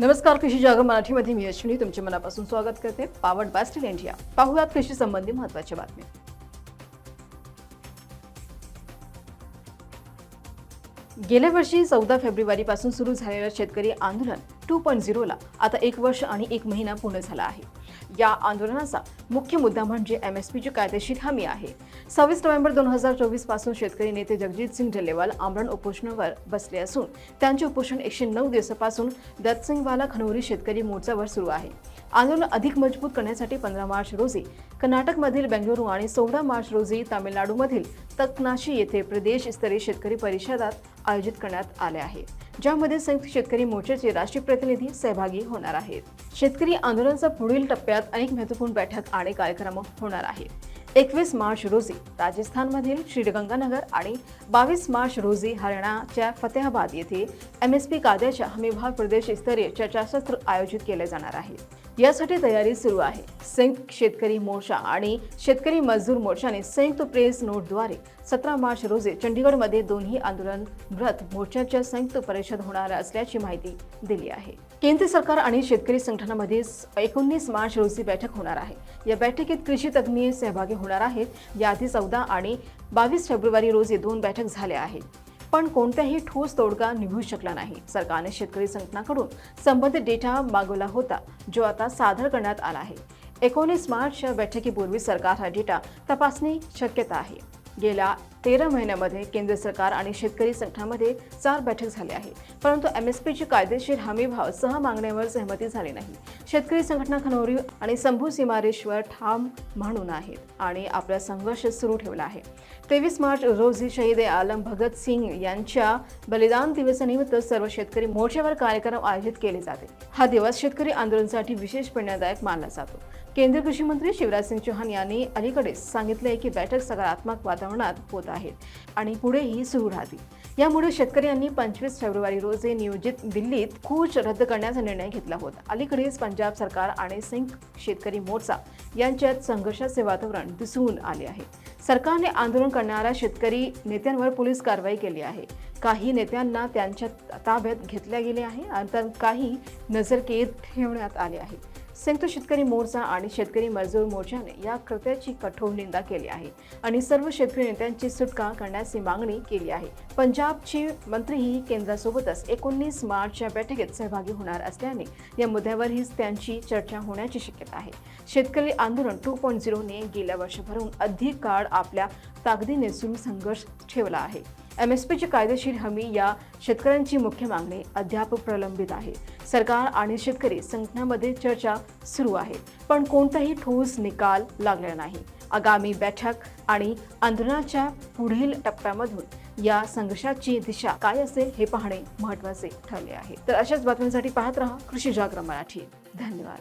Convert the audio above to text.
नमस्कार कृषी जागर मराठीमध्ये. मी अश्विनी तुमचे मनापासून स्वागत करते. पावर्ड बाय स्टील इंडिया पाहुयात कृषी संबंधी महत्त्वाच्या बातम्या. गेल्या वर्षी चौदा फेब्रुवारीपासून सुरू झालेलं शेतकरी आंदोलन टू पॉईंट झिरोला आता एक वर्ष आणि एक महिना पूर्ण झाला आहे. या आंदोलनाचा मुख्य मुद्दा म्हणजे एम एस पीची कायदेशीर हमी आहे. सव्वीस नोव्हेंबर दोन हजार चोवीसपासून शेतकरी नेते जगजित सिंग डलेवाल आमरण उपोषणावर बसले असून त्यांचे उपोषण एकशे नऊ दिवसापासून दत्तसिंगवाला खनोरी शेतकरी मोर्चावर सुरू आहे. आंदोलन अधिक मजबूत करण्यासाठी पंधरा मार्च रोजी कर्नाटकमधील बेंगळुरू आणि सोळा मार्च रोजी तामिळनाडूमधील तकनाशी येथे प्रदेशस्तरीय शेतकरी परिषदात आयोजित करण्यात आले आहे. ज्यामध्ये संयुक्त शेतकरी मोर्चाचे राष्ट्रीय प्रतिनिधी सहभागी होणार आहेत. शेतकरी आंदोलनाचा पुढील टप्प्यात अनेक महत्त्वपूर्ण बैठक आणि कार्यक्रम होणार आहेत. एकवीस मार्च रोजी राजस्थानमधील श्रीगंगानगर आणि बावीस मार्च रोजी हरियाणाच्या फतेहाबाद येथे एम एस पी कायद्याच्या हमीभाव प्रदेश स्तरीय चर्चासत्र आयोजित केले जाणार आहे. यासाठी तयारी सुरू आहे. संयुक्त शेतकरी मोर्चा आणि शेतकरी मजदूर मोर्चाने संयुक्त प्रेस नोटद्वारे सतरा मार्च रोजी चंडीगडमध्ये दोन्ही आंदोलन व्रत मोर्चाच्या संयुक्त परिषद होणार असल्याची माहिती दिली आहे. केंद्र सरकार आणि शेतकरी संघटनामध्ये एकोणीस मार्च रोजी बैठक होणार आहे. या बैठकीत कृषी तज्ज्ञ सहभागी होणार आहेत. याआधी चौदा आणि बावीस फेब्रुवारी रोजी दोन बैठक झाल्या आहेत. पण कोणत्याही ठोस तोडगा निघू शकला नाही. सरकारने शेतकरी संघटनाकडून संबंधित डेटा मागवला होता जो आता सादर करण्यात आला आहे. एकोणीस मार्चच्या बैठकीपूर्वी सरकार हा डेटा तपासणी शक्यता आहे. गेल्या तेरा महिन्यामध्ये केंद्र सरकार आणि शेतकरी संघामध्ये चार बैठक झाल्या आहेत परंतु एम एस पीची कायदेशीर हमीभाव सह मागण्यावर सहमती झाली नाही. शेतकरी संघटना खनोरी आणि संभू सीमारेश्वर ठाम म्हणून आहेत आणि आपला संघर्ष सुरू ठेवला आहे. तेवीस मार्च रोजी शहीद आलम भगत सिंग यांच्या बलिदान दिवसानिमित्त सर्व शेतकरी मोर्चावर कार्यक्रम आयोजित केले जाते. हा दिवस शेतकरी आंदोलनासाठी विशेष प्रेरणादायक मानला जातो. केंद्रीय कृषी मंत्री शिवराज सिंग चौहान यांनी अलीकडेच सांगितले की बैठक सकारात्मक वातावरणात होत आहेत. आणि पुढेही सुरू राहतील. यामुळे शेतकऱ्यांनी पंचवीस फेब्रुवारी रोजी नियोजित दिल्लीत कूच रद्द करण्याचा निर्णय घेतला होता. अलीकडेच पंजाब सरकार आणि सिंग शेतकरी मोर्चा यांच्यात संघर्षाचे वातावरण दिसून आले आहे. सरकारने आंदोलन करणाऱ्या शेतकरी नेत्यांवर पोलीस कारवाई केली आहे. काही नेत्यांना त्यांच्या ताब्यात घेतल्या गेले आहे तर काही नजरकेद ठेवण्यात आले आहे. संयुक्त शेतकरी मोर्चा आणि शेतकरी मजदूर मोर्चाने या कृत्याची कठोर निंदा केली आहे आणि सर्व शेतकरी नेत्यांची सुटका करण्याची मागणी केली आहे. पंजाबचे मंत्रीही केंद्रासोबतच एकोणीस मार्चच्या बैठकीत सहभागी होणार असल्याने या मुद्द्यावरही त्यांची चर्चा होण्याची शक्यता आहे. शेतकरी आंदोलन टू पॉईंट झिरोने गेल्या वर्षभरून अधिक काळ आपल्या ताकदीने सुरू संघर्ष ठेवला आहे. एम एस पीची कायदेशीर हमी या शेतकऱ्यांची मुख्य मागणी अद्याप प्रलंबित आहे. सरकार आणि शेतकरी संघटनामध्ये चर्चा सुरू आहे पण कोणताही ठोस निकाल लागला नाही. आगामी बैठक आणि आंदोलनाच्या पुढील टप्प्यामधून या संघर्षाची दिशा काय असेल हे पाहणे महत्त्वाचे ठरले आहे. तर अशाच बातम्यांसाठी पाहत रहा कृषी जागरण मराठी. धन्यवाद.